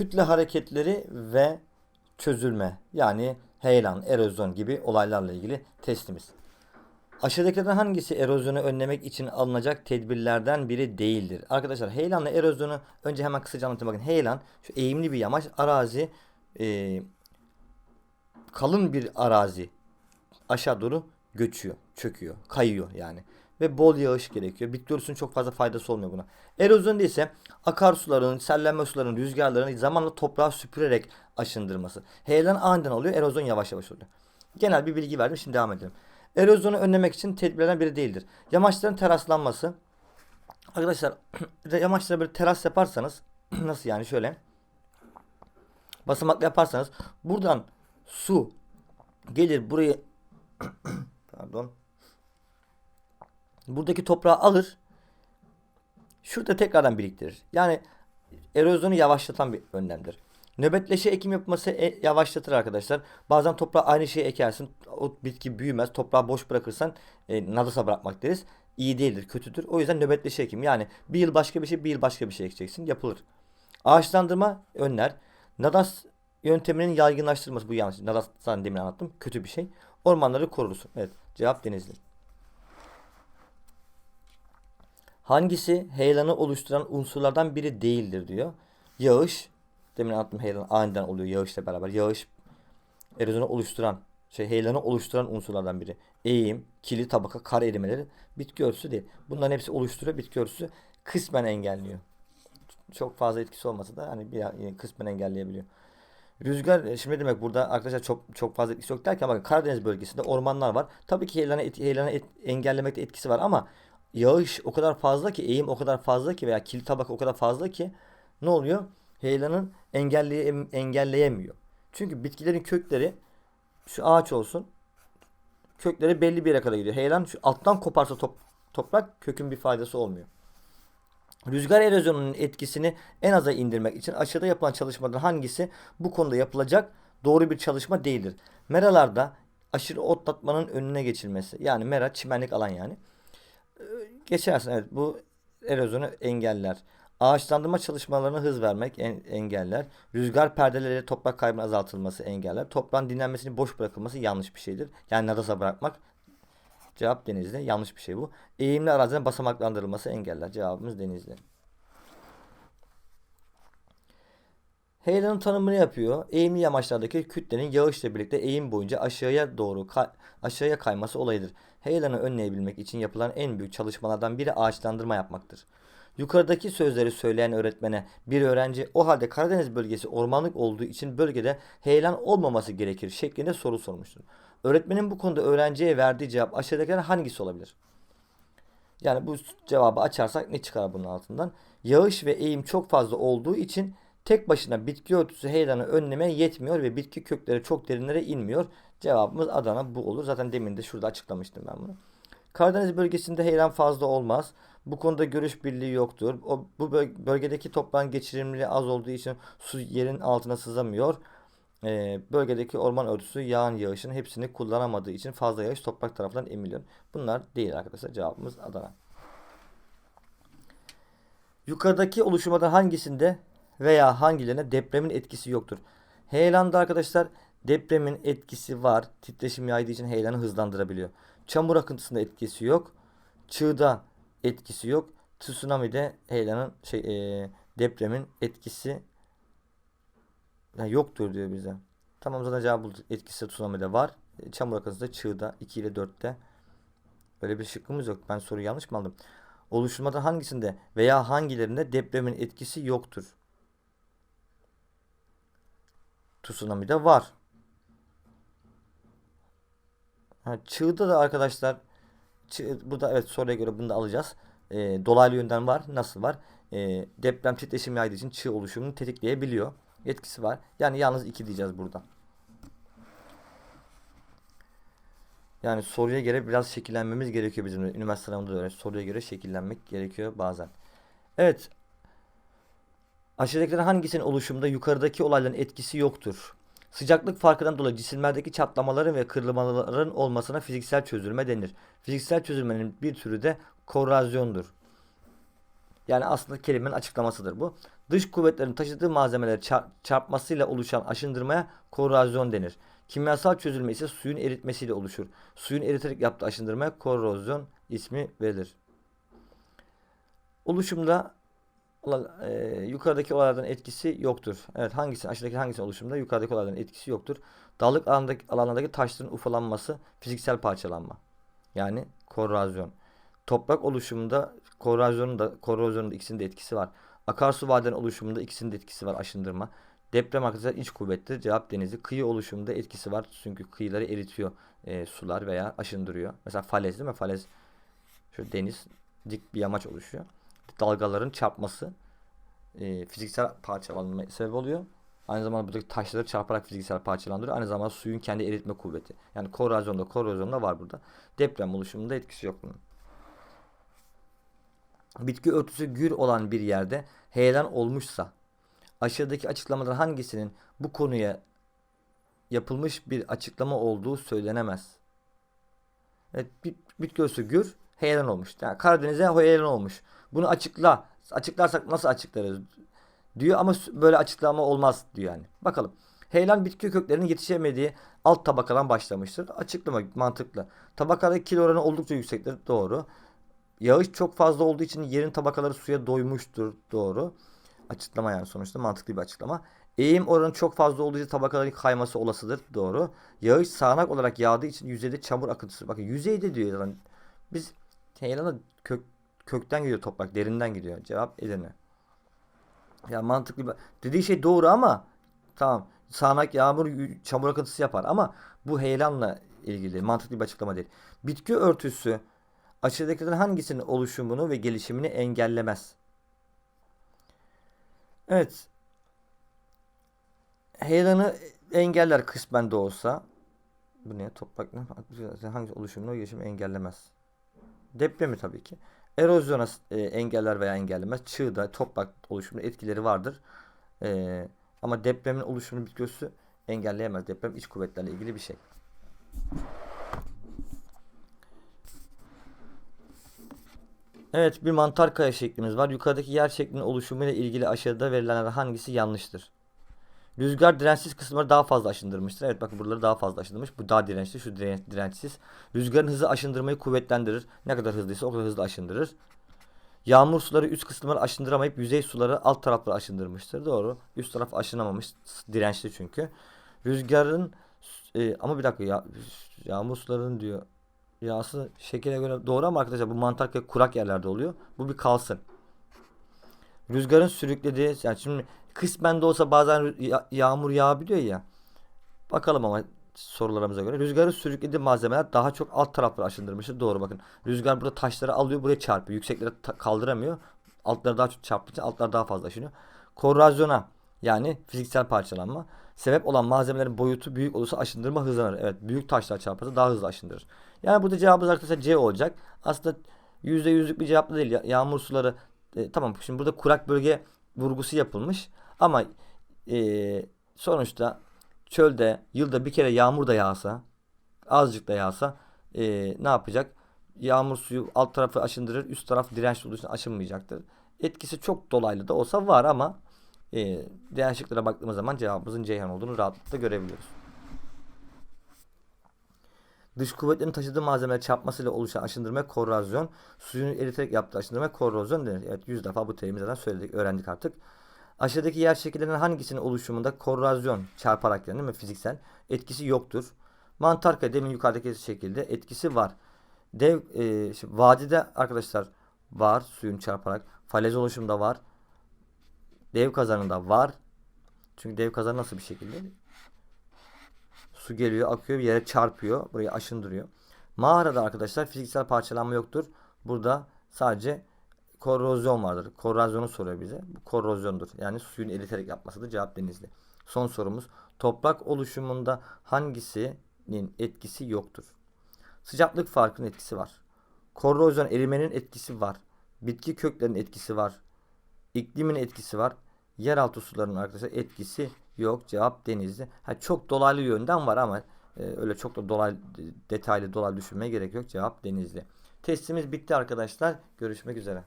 kütle hareketleri ve çözülme yani heyelan, erozyon gibi olaylarla ilgili testimiz. Aşağıdakilerden hangisi erozyonu önlemek için alınacak tedbirlerden biri değildir? Arkadaşlar heyelanla erozyonu önce hemen kısaca anlatayım. Bakın heyelan şu eğimli bir yamaç arazi e, kalın bir arazi aşağı doğru göçüyor, çöküyor, kayıyor yani. Ve bol yağış gerekiyor. Bitki çok fazla faydası olmuyor buna. Erozyon da ise akarsuların, sellenme suların, rüzgarların zamanla toprağı süpürerek aşındırması. Heyelan aniden oluyor, erozyon yavaş yavaş oluyor. Genel bir bilgi verdim, şimdi devam edelim. Erozyonu önlemek için tedbirlerden biri değildir. Yamaçların teraslanması. Arkadaşlar yamaçlara böyle teras yaparsanız nasıl yani şöyle basamaklı yaparsanız buradan su gelir buraya pardon buradaki toprağı alır şurada tekrardan biriktirir. Yani erozyonu yavaşlatan bir önlemdir. Nöbetleşe ekim yapması e- yavaşlatır arkadaşlar. Bazen toprağa aynı şeyi ekersin. O bitki büyümez. Toprağı boş bırakırsan e, nadasa bırakmak deriz. İyi değildir, kötüdür. O yüzden nöbetleşe ekim. Yani bir yıl başka bir şey, bir yıl başka bir şey ekeceksin. Yapılır. Ağaçlandırma önler. Nadas yönteminin yaygınlaştırılması bu yanlış. Nadas zaten demin anlattım. Kötü bir şey. Ormanları koruruz. Evet. Cevap denizli. Hangisi heyelanı oluşturan unsurlardan biri değildir diyor. Yağış. Demin anlattım heyelan aniden oluyor yağışla beraber. Yağış erozyonu oluşturan, şey heyelanı oluşturan unsurlardan biri. Eğim, kili tabaka, kar erimeleri bitki örtüsü değil. Bunların hepsi oluşturuyor. Bitki örtüsü kısmen engelliyor. Çok fazla etkisi olmasa da hani bir kısmen engelleyebiliyor. Rüzgar e, şimdi demek burada arkadaşlar çok çok fazla etkisi yok derken bakın Karadeniz bölgesinde ormanlar var. Tabii ki heyelanı, et, heyelanı et, engellemekte etkisi var ama yağış o kadar fazla ki eğim o kadar fazla ki veya kil tabaka o kadar fazla ki ne oluyor? Heyelanın engelleye, engelleyemiyor. Çünkü bitkilerin kökleri şu ağaç olsun kökleri belli bir yere kadar gidiyor. Heyelan şu alttan koparsa top, toprak kökün bir faydası olmuyor. Rüzgar erozyonunun etkisini en aza indirmek için aşağıda yapılan çalışmaların hangisi bu konuda yapılacak doğru bir çalışma değildir? Meralarda aşırı otlatmanın önüne geçilmesi. Yani mera çimenlik alan yani. Geçersin evet bu erozyonu engeller. Ağaçlandırma çalışmalarına hız vermek en, engeller. Rüzgar perdeleriyle toprak kaybının azaltılması engeller. Toprağın dinlenmesini boş bırakılması yanlış bir şeydir. Yani nadasa bırakmak. Cevap denizli. Yanlış bir şey bu. Eğimli arazinin basamaklandırılması engeller. Cevabımız denizli. Heyelanın tanımını yapıyor. Eğimli yamaçlardaki kütlenin yağışla birlikte eğim boyunca aşağıya doğru kay- aşağıya kayması olayıdır. Heyelanı önleyebilmek için yapılan en büyük çalışmalardan biri ağaçlandırma yapmaktır. Yukarıdaki sözleri söyleyen öğretmene bir öğrenci o halde Karadeniz bölgesi ormanlık olduğu için bölgede heyelan olmaması gerekir şeklinde soru sormuştur. Öğretmenin bu konuda öğrenciye verdiği cevap aşağıdakilerden hangisi olabilir? Yani bu cevabı açarsak ne çıkar bunun altından? Yağış ve eğim çok fazla olduğu için tek başına bitki örtüsü heyelanı önlemeye yetmiyor ve bitki kökleri çok derinlere inmiyor. Cevabımız Adana bu olur. Zaten demin de şurada açıklamıştım ben bunu. Karadeniz bölgesinde heyelan fazla olmaz. Bu konuda görüş birliği yoktur. O, bu böl- bölgedeki toprağın geçirimliliği az olduğu için su yerin altına sızamıyor. Ee, bölgedeki orman örtüsü yağan yağışın hepsini kullanamadığı için fazla yağış toprak tarafından emiliyor. Bunlar değil arkadaşlar. Cevabımız Adana. Yukarıdaki oluşumlardan hangisinde veya hangilerine depremin etkisi yoktur? Heyelanda arkadaşlar depremin etkisi var. Titreşim yaydığı için heyelanı hızlandırabiliyor. Çamur akıntısında etkisi yok. Çığda etkisi yok. Tsunami'de heyelanın şey e, depremin etkisi yoktur diyor bize. Tamam zaten cevap bulduk. Etkisi tsunami'de var. E, Çamur akıntısında çığda 2 ile 4'te. Böyle bir şıkkımız yok. Ben soruyu yanlış mı aldım? Oluşturmadan hangisinde veya hangilerinde depremin etkisi yoktur? Tsunami'de var. Ha, çığda da arkadaşlar çığ, burada evet soruya göre bunu da alacağız. E, dolaylı yönden var. Nasıl var? E, deprem titreşim yaydığı için çığ oluşumunu tetikleyebiliyor. Etkisi var. Yani yalnız 2 diyeceğiz burada. Yani soruya göre biraz şekillenmemiz gerekiyor bizim üniversite sınavında da öyle. Soruya göre şekillenmek gerekiyor bazen. Evet. Aşağıdakilerin hangisinin oluşumunda yukarıdaki olayların etkisi yoktur? Sıcaklık farkından dolayı cisimlerdeki çatlamaların ve kırılmaların olmasına fiziksel çözülme denir. Fiziksel çözülmenin bir türü de korozyondur. Yani aslında kelimenin açıklamasıdır bu. Dış kuvvetlerin taşıdığı malzemeleri çar- çarpmasıyla oluşan aşındırmaya korozyon denir. Kimyasal çözülme ise suyun eritmesiyle oluşur. Suyun eriterek yaptığı aşındırmaya korozyon ismi verilir. Oluşumda olan, e, yukarıdaki olaylardan etkisi yoktur. Evet hangisi aşağıdaki hangisi oluşumda yukarıdaki olaylardan etkisi yoktur. Dağlık alandaki, alanlardaki taşların ufalanması fiziksel parçalanma. Yani korozyon. Toprak oluşumunda korozyonun da korozyonun da ikisinin de etkisi var. Akarsu vadinin oluşumunda ikisinin de etkisi var aşındırma. Deprem arkadaşlar iç kuvvettir. Cevap denizi. Kıyı oluşumunda etkisi var. Çünkü kıyıları eritiyor e, sular veya aşındırıyor. Mesela falez değil mi? Falez şu deniz dik bir yamaç oluşuyor. Dalgaların çarpması e, fiziksel parçalanma sebep oluyor. Aynı zamanda buradaki taşları çarparak fiziksel parçalandırıyor. Aynı zamanda suyun kendi eritme kuvveti. Yani korozyonda korozyonda var burada. Deprem oluşumunda etkisi yok bunun. Bitki örtüsü gür olan bir yerde heyelan olmuşsa aşağıdaki açıklamadan hangisinin bu konuya yapılmış bir açıklama olduğu söylenemez. Evet, bit, bitki örtüsü gür, heyelan olmuş. Yani Karadeniz'e heyelan olmuş. Bunu açıkla. Açıklarsak nasıl açıklarız? Diyor ama böyle açıklama olmaz diyor yani. Bakalım. Heyelan bitki köklerinin yetişemediği alt tabakadan başlamıştır. Açıklama mantıklı. Tabakadaki kilo oranı oldukça yüksektir. Doğru. Yağış çok fazla olduğu için yerin tabakaları suya doymuştur. Doğru. Açıklama yani sonuçta mantıklı bir açıklama. Eğim oranı çok fazla olduğu için tabakaların kayması olasıdır. Doğru. Yağış sağanak olarak yağdığı için yüzeyde çamur akıntısı. Bakın yüzeyde diyor. Yani biz heyelana kök, kökten gidiyor toprak. Derinden gidiyor. Cevap Edirne. Ya mantıklı bir... Dediği şey doğru ama tamam. Sağanak yağmur çamur akıntısı yapar ama bu heyelanla ilgili mantıklı bir açıklama değil. Bitki örtüsü aşağıdakilerden hangisinin oluşumunu ve gelişimini engellemez? Evet. Heyelanı engeller kısmen de olsa. Bu ne? Toprak ne? Hangi oluşumunu ve gelişimini engellemez? Depremi tabii ki. Erozyona e, engeller veya engellemez. Çığda toprak oluşumunda etkileri vardır. E, ama depremin oluşumunu bitki örtüsü engelleyemez. Deprem iç kuvvetlerle ilgili bir şey. Evet bir mantar kaya şeklimiz var. Yukarıdaki yer şeklinin oluşumuyla ilgili aşağıda verilenlerden hangisi yanlıştır? Rüzgar dirençsiz kısımları daha fazla aşındırmıştır. Evet bakın buraları daha fazla aşındırmış. Bu daha dirençli, şu diren dirençsiz. Rüzgarın hızı aşındırmayı kuvvetlendirir. Ne kadar hızlıysa o kadar hızlı aşındırır. Yağmur suları üst kısımları aşındıramayıp yüzey suları alt tarafları aşındırmıştır. Doğru. Üst taraf aşınamamış. Dirençli çünkü. Rüzgarın e, ama bir dakika ya yağmur sularının diyor yağsı şekile göre doğru ama arkadaşlar bu mantar ve kurak yerlerde oluyor. Bu bir kalsın. Rüzgarın sürüklediği yani şimdi kısmen de olsa bazen ya- yağmur yağabiliyor ya. Bakalım ama sorularımıza göre. Rüzgarın sürüklediği malzemeler daha çok alt tarafları aşındırmıştır. Doğru bakın. Rüzgar burada taşları alıyor buraya çarpıyor. Yükseklere kaldıramıyor. Altları daha çok çarptığı için altlar daha fazla aşınıyor. Korrozyona yani fiziksel parçalanma. Sebep olan malzemelerin boyutu büyük olursa aşındırma hızlanır. Evet büyük taşlar çarparsa daha hızlı aşındırır. Yani burada cevabımız arkadaşlar C olacak. Aslında %100'lük bir cevap da değil. Ya- Yağmur suları e, tamam şimdi burada kurak bölge vurgusu yapılmış. Ama e, sonuçta çölde yılda bir kere yağmur da yağsa azıcık da yağsa e, ne yapacak? Yağmur suyu alt tarafı aşındırır. Üst taraf dirençli olduğu için aşınmayacaktır. Etkisi çok dolaylı da olsa var ama e, diğer baktığımız zaman cevabımızın Ceyhan olduğunu rahatlıkla görebiliyoruz. Dış kuvvetlerin taşıdığı malzemeler çarpmasıyla oluşan aşındırma korrozyon, suyunu eriterek yaptığı aşındırma korrozyon denir. Evet 100 defa bu terimi zaten söyledik, öğrendik artık. Aşağıdaki yer şekillerinin hangisinin oluşumunda korrozyon çarparak yani değil mi fiziksel etkisi yoktur. Mantarka demin yukarıdaki şekilde etkisi var. Dev e, şimdi vadide arkadaşlar var suyun çarparak. Falez oluşumda var. Dev kazanında var. Çünkü dev kazan nasıl bir şekilde? Su geliyor, akıyor, bir yere çarpıyor. Burayı aşındırıyor. Mağarada arkadaşlar fiziksel parçalanma yoktur. Burada sadece korrozyon vardır. Korrozyonu soruyor bize. Bu korrozyondur. Yani suyun eriterek yapmasıdır. Cevap denizli. Son sorumuz. Toprak oluşumunda hangisinin etkisi yoktur? Sıcaklık farkının etkisi var. Korrozyon erimenin etkisi var. Bitki köklerinin etkisi var. İklimin etkisi var. Yeraltı sularının arkadaşlar etkisi yok. Cevap denizli. Ha, çok dolaylı yönden var ama e, öyle çok da dolaylı detaylı dolaylı düşünmeye gerek yok. Cevap denizli. Testimiz bitti arkadaşlar. Görüşmek üzere.